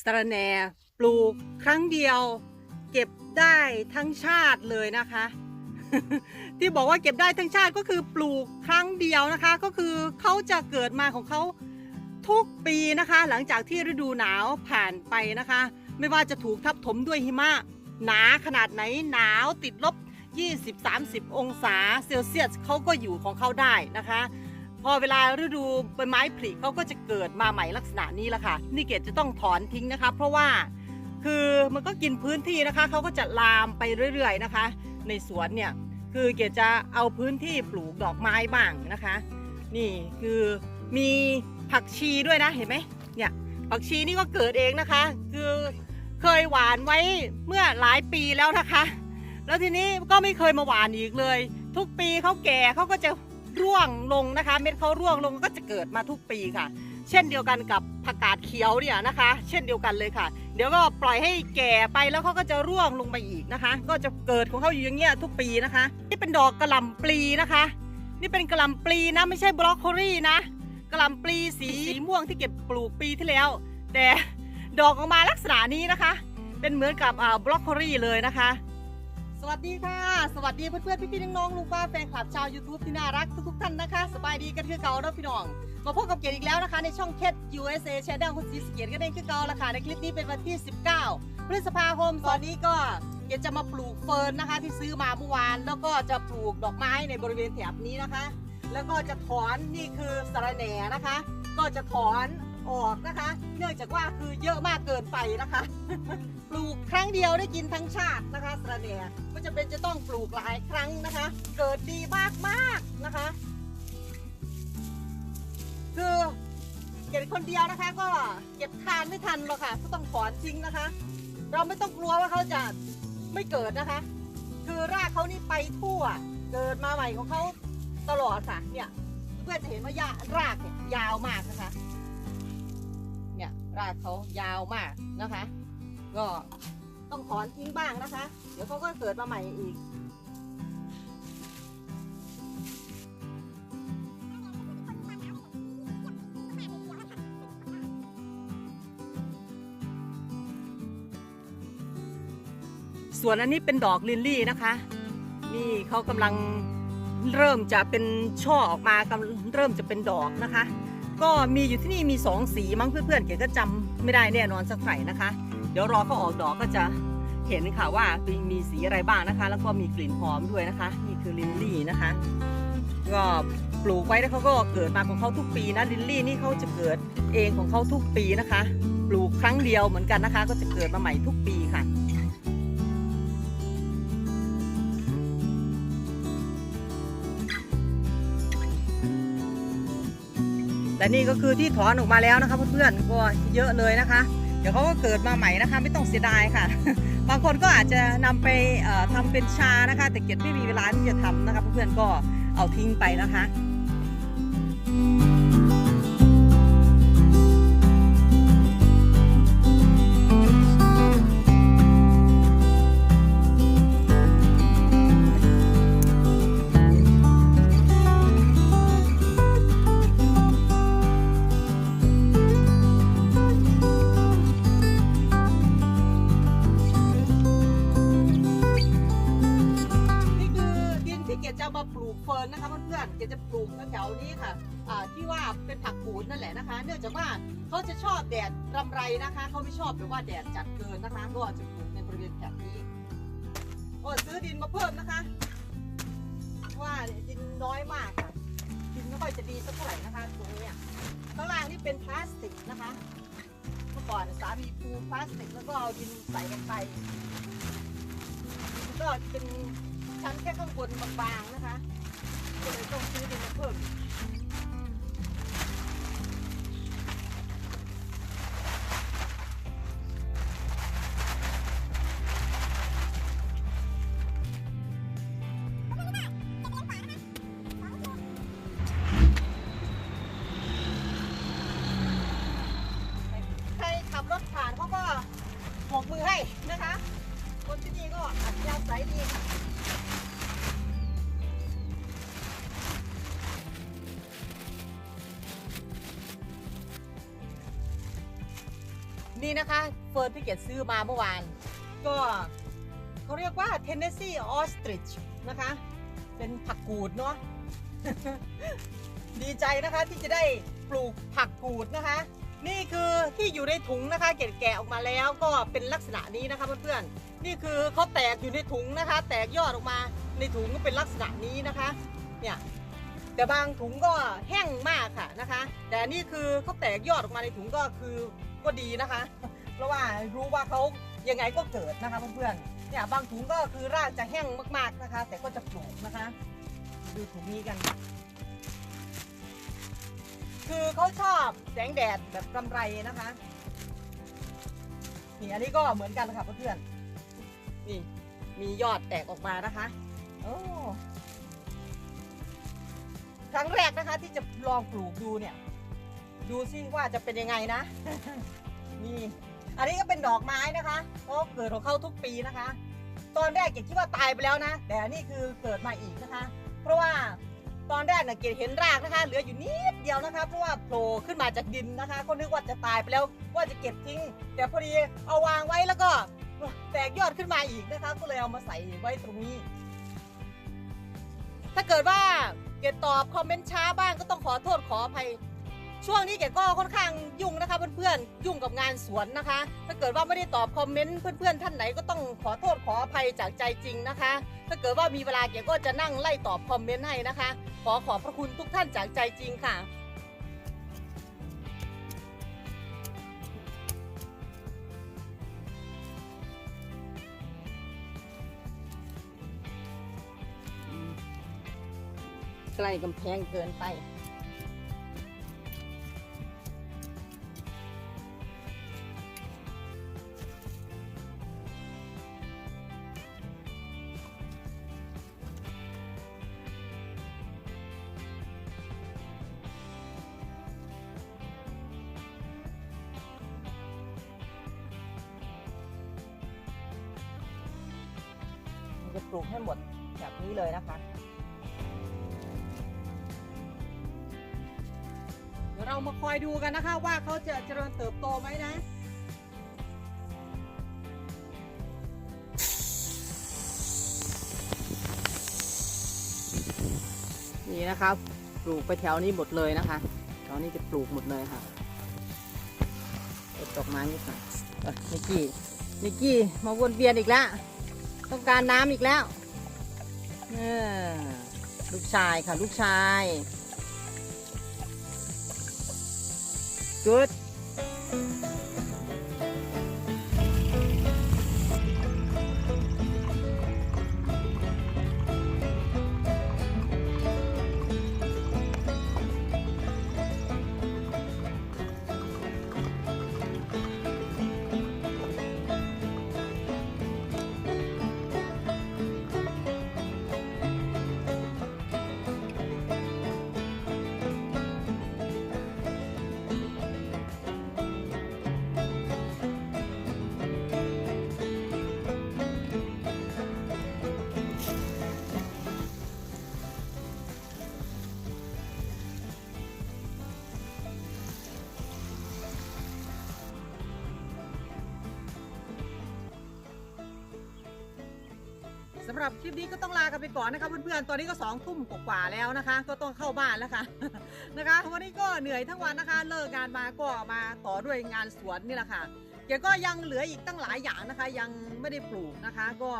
สะระแหนปลูกครั้งเดียว เก็บได้ทั้งชาติเลยนะคะ ที่บอกว่าเก็บได้ทั้งชาติก็คือปลูกครั้งเดียวนะคะ ก็คือเขาจะเกิดมาของเขาทุกปีนะคะ หลังจากที่ฤดูหนาวผ่านไปนะคะ ไม่ว่าจะถูกทับถมด้วยหิมะหนาขนาดไหนหนาวติดลบ 20-30 องศาเซลเซียสเขาก็อยู่ของเขาได้นะคะ พอเวลาฤดูใบไม้ผลิเขาก็จะเกิดมาใหม่ลักษณะนี้แหละค่ะ นี่เกดจะต้องถอนทิ้งนะคะ เพราะว่าคือมันก็กินพื้นที่นะคะเขาก็จะลามไปเรื่อยๆนะคะ ในสวนเนี่ยคือเกดจะเอาพื้นที่ปลูกดอกไม้บ้างนะคะ นี่คือมีผักชีด้วยนะเห็นไหมเนี่ยผักชีนี่ก็เกิดเองนะคะ คือเคยหวานไว้เมื่อหลายปีแล้วนะคะ แล้วทีนี้ก็ไม่เคยมาหวานอีกเลย ทุกปีเขาแก่เขาก็จะ ร่วงลงนะคะ เม็ดเขาร่วงลงก็จะเกิดมาทุกปีค่ะ เช่นเดียวกันกับผักกาดเขียวเนี่ยนะคะ เช่นเดียวกันเลยค่ะ เดี๋ยวก็ปล่อยให้แก่ไปแล้วเขาก็จะร่วงลงไปอีกนะคะ ก็จะเกิดของเขาอยู่อย่างเงี้ยทุกปีนะคะ นี่เป็นดอกกระหล่ำปลีนะคะ นี่เป็นกระหล่ำปลีนะไม่ใช่บรอกโคลีนะกระหล่ำปลีสีม่วงที่เก็บปลูกปีที่แล้ว แต่ดอกออกมาลักษณะนี้นะคะ เป็นเหมือนกับบรอกโคลีเลยนะคะ สวัสดีค่ะ สวัสดีเพื่อนๆพี่ๆน้องๆลุงป้าแฟนคลับชาว YouTube ที่น่ารักทุกๆท่านนะคะสบายดีกันคือเก่าเนาะพี่น้อง มาพบกับเกียรติอีกแล้วนะคะ ในช่องเคส USA Channel คุณสีสเกียรติกันเองคือเก่าละค่ะในคลิปนี้เป็นวันที่ 19 พฤษภาคมตอนนี้ก็เกียรติจะมาปลูกเฟิร์นนะคะที่ซื้อมาเมื่อวาน แล้วก็จะปลูกดอกไม้ในบริเวณแถบนี้นะคะ แล้วก็จะถอนนี่คือสระแหน่นะคะ ก็จะถอนออกนะคะ เนื่องจากว่าคือเยอะมากเกินไปนะคะ ลูกครั้งเดียวได้กินทั้งชาตินะคะสระแหน่ก็จะเป็นจะต้องปลูกหลายครั้งนะคะ เกิดดีมากมากนะคะ คือเก็บคนเดียวนะคะ ก็เก็บทานไม่ทันหรอกค่ะก็ต้องถอนทิ้งนะคะ เราไม่ต้องกลัวว่าเขาจะไม่เกิดนะคะ คือรากเขานี่ไปทั่ว เกิดมาใหม่ของเขาตลอดค่ะเนี่ยเพื่อนจะเห็นว่ายารากเนี่ยยาวมากนะคะ เนี่ยรากเขายาวมากนะคะ ก็ต้องถอนทิ้งบ้างนะคะ เดี๋ยวเขาก็เกิดมาใหม่อีกส่วนอันนี้เป็นดอกลิลลี่นะคะ นี่เขากำลังเริ่มจะเป็นช่อออกมากำเริ่มจะเป็นดอกนะคะ ก็มีอยู่ที่นี่มีสองสีมั้งเพื่อนๆเก๋ก็จำไม่ได้แน่นอนสักไห่นะคะ เดี๋ยวรอเขาออกดอกก็จะเห็นค่ะว่ามีสีอะไรบ้างนะคะ แล้วก็มีกลิ่นหอมด้วยนะคะ นี่คือลิลลี่นะคะ ก็ปลูกไว้แล้วเขาก็เกิดมาของเขาทุกปีนะลิลลี่นี่เขาจะเกิดเองของเขาทุกปีนะคะ ปลูกครั้งเดียวเหมือนกันนะคะ ก็จะเกิดมาใหม่ทุกปีค่ะแต่นี่ก็คือที่ถอนออกมาแล้วนะคะเพื่อนๆก็เยอะเลยนะคะ เดี๋ยวเขาก็เกิดมาใหม่นะคะ ไม่ต้องเสียดายค่ะ บางคนก็อาจจะนำไปเอ่อทำเป็นชานะคะ แต่เกียรติไม่มีเวลาที่จะทำนะคะเพื่อนๆก็เอาทิ้งไปนะคะ มาปลูกเฟิร์นนะคะเพื่อนๆเกดจะปลูกแถวๆนี้ค่ะที่ว่าเป็นผักกูดนั่นแหละนะคะ เนื่องจากว่าเขาจะชอบแดดรำไรนะคะเขาไม่ชอบแบบว่าแดดจัดเกินนะคะก็จะปลูกในบริเวณแถบนี้โอ้ซื้อดินมาเพิ่มนะคะ ว่าดินน้อยมากค่ะดินไม่ค่อยจะดีสักเท่าไหร่นะคะตรงนี้ข้างล่างนี่เป็นพลาสติกนะคะเมื่อก่อนสามีปูพลาสติกแล้วก็เอาดินใส่ลงไปก็เป็น ชั้นแค่ข้างบนบางๆนะคะก็เลยต้องซื้อดินมาเพิ่ม นี่นะคะ เฟิร์นที่เกดซื้อมาเมื่อวาน ก็เขาเรียกว่า Tennessee Ostrich นะคะ เป็นผักกูดเนาะดีใจนะคะที่จะได้ปลูกผักกูดนะคะ นี่คือที่อยู่ในถุงนะคะเกแกะออกมาแล้วก็เป็นลักษณะนี้นะคะเพื่อนๆนี่คือเขาแตกอยู่ในถุงนะคะ แตกยอดออกมาในถุงก็เป็นลักษณะนี้นะคะเนี่ยแต่บางถุงก็แห้งมากค่ะนะคะ แต่นี่คือเขาแตกยอดออกมาในถุงก็คือ ก็ดีนะคะ เพราะว่ารู้ว่าเขายังไงก็เกิดนะคะเพื่อนๆเนี่ยบางถุงก็คือรากจะแห้งมากๆนะคะ แต่ก็จะปลูกนะคะ ดูถุงนี้กัน คือเขาชอบแสงแดดแบบกำไรนะคะนี่อันนี้ก็เหมือนกันค่ะเพื่อนๆนี่มียอดแตกออกมานะคะโอ้ครั้งแรกนะคะที่จะลองปลูกดูเนี่ย ดูซิว่าจะเป็นยังไงนะ นี่ อันนี้ก็เป็นดอกไม้นะคะเพราะเกิดของเขาทุกปีนะคะ ตอนแรกเกดคิดว่าตายไปแล้วนะ แต่นนี้คือเกิดมาอีกนะคะ เพราะว่าตอนแรกเนี่ยเกดเห็นรากนะคะ เหลืออยู่นิดเดียวนะคะ เพราะว่าโผล่ขึ้นมาจากดินนะคะก็นึกว่าจะตายไปแล้วว่าจะเก็บทิ้ง แต่พอดีเอาวางไว้แล้วก็แตกยอดขึ้นมาอีกนะคะ ก็เลยเอามาใส่ไว้ตรงนี้ ถ้าเกิดว่าเกดตอบคอมเมนต์ช้าบ้างก็ต้องขอโทษขออภัย ช่วงนี้เกดก็ค่อนข้างยุ่งนะคะเพื่อนๆยุ่งกับงานสวนนะคะ ถ้าเกิดว่าไม่ได้ตอบคอมเมนต์เพื่อนๆท่านไหนก็ต้องขอโทษขออภัยจากใจจริงนะคะ ถ้าเกิดว่ามีเวลาเกดก็จะนั่งไล่ตอบคอมเมนต์ให้นะคะ ขอขอบพระคุณทุกท่านจากใจจริงค่ะใกล้กำแพงเกินไป จะปลูกให้หมดแบบนี้เลยนะคะ เดี๋ยวเรามาคอยดูกันนะคะว่าเขาจะเจริญเติบโตไหมนะนี่นะคะปลูกไปแถวนี้หมดเลยนะคะแถวนี้จะปลูกหมดเลยค่ะเก็บดอกไม้นี่ก่อนเออนิกกี้นิกกี้มาวนเวียนอีกแล้ว ต้องการน้ำอีกแล้วเออลูกชายค่ะ ลูกชาย good หรับคลิปนี้ก็ต้องลากันไปก่อนนะคะเพื่อนๆ ตอนนี้ก็สองทุ่มกว่าแล้วนะคะ ก็ต้องเข้าบ้านแล้วค่ะนะคะ วันนี้ก็เหนื่อยทั้งวันนะคะ เลิกงานมาก็มาต่อด้วยงานสวนนี่แหละค่ะแกก็ยังเหลืออีกตั้งหลายอย่างนะคะ ยังไม่ได้ปลูกนะคะ ก็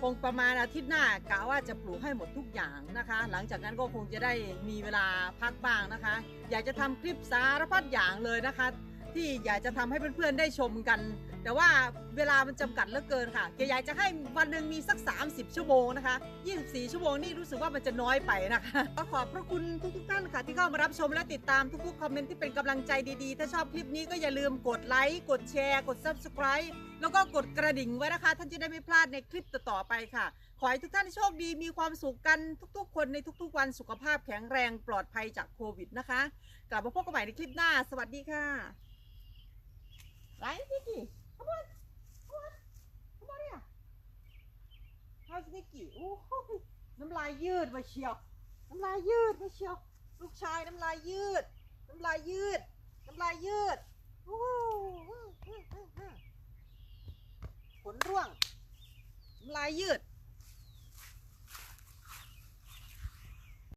คงประมาณอาทิตย์หน้ากะว่าจะปลูกให้หมดทุกอย่างนะคะ หลังจากนั้นก็คงจะได้มีเวลาพักบ้างนะคะ อยากจะทำคลิปสารพัดอย่างเลยนะคะ ที่อยากจะทำให้เพื่อนๆได้ชมกัน แต่ว่าเวลามันจำกัดเหลือเกินค่ะแกอยากจะให้วันหนึ่งมีสัก 30 ชั่วโมงนะคะ 24 ชั่วโมงนี่รู้สึกว่ามันจะน้อยไปนะคะก็ขอบพระคุณทุกๆท่านค่ะ ที่เข้ามารับชมและติดตามทุกๆคอมเมนต์ที่เป็นกำลังใจดีๆ ถ้าชอบคลิปนี้ก็อย่าลืมกดไลค์กดแชร์ กด Subscribe แล้วก็กดกระดิ่งไว้นะคะ ท่านจะได้ไม่พลาดในคลิปต่อๆไปค่ะ ขอให้ทุกท่านโชคดีมีความสุขกันทุกๆ คนในทุกๆ วันสุขภาพแข็งแรงปลอดภัยจากโควิดนะคะ กลับมาพบกันใหม่ในคลิปหน้า สวัสดีค่ะไลค์ที่ Come on. Come on. Come on here. โอ้โหน้ำลายยืดมาเชียว น้ำลายยืดมาเชียว ลูกชายน้ำลายยืด น้ำลายยืด น้ำลายยืดโอ้ขนร่วง น้ำลายยืด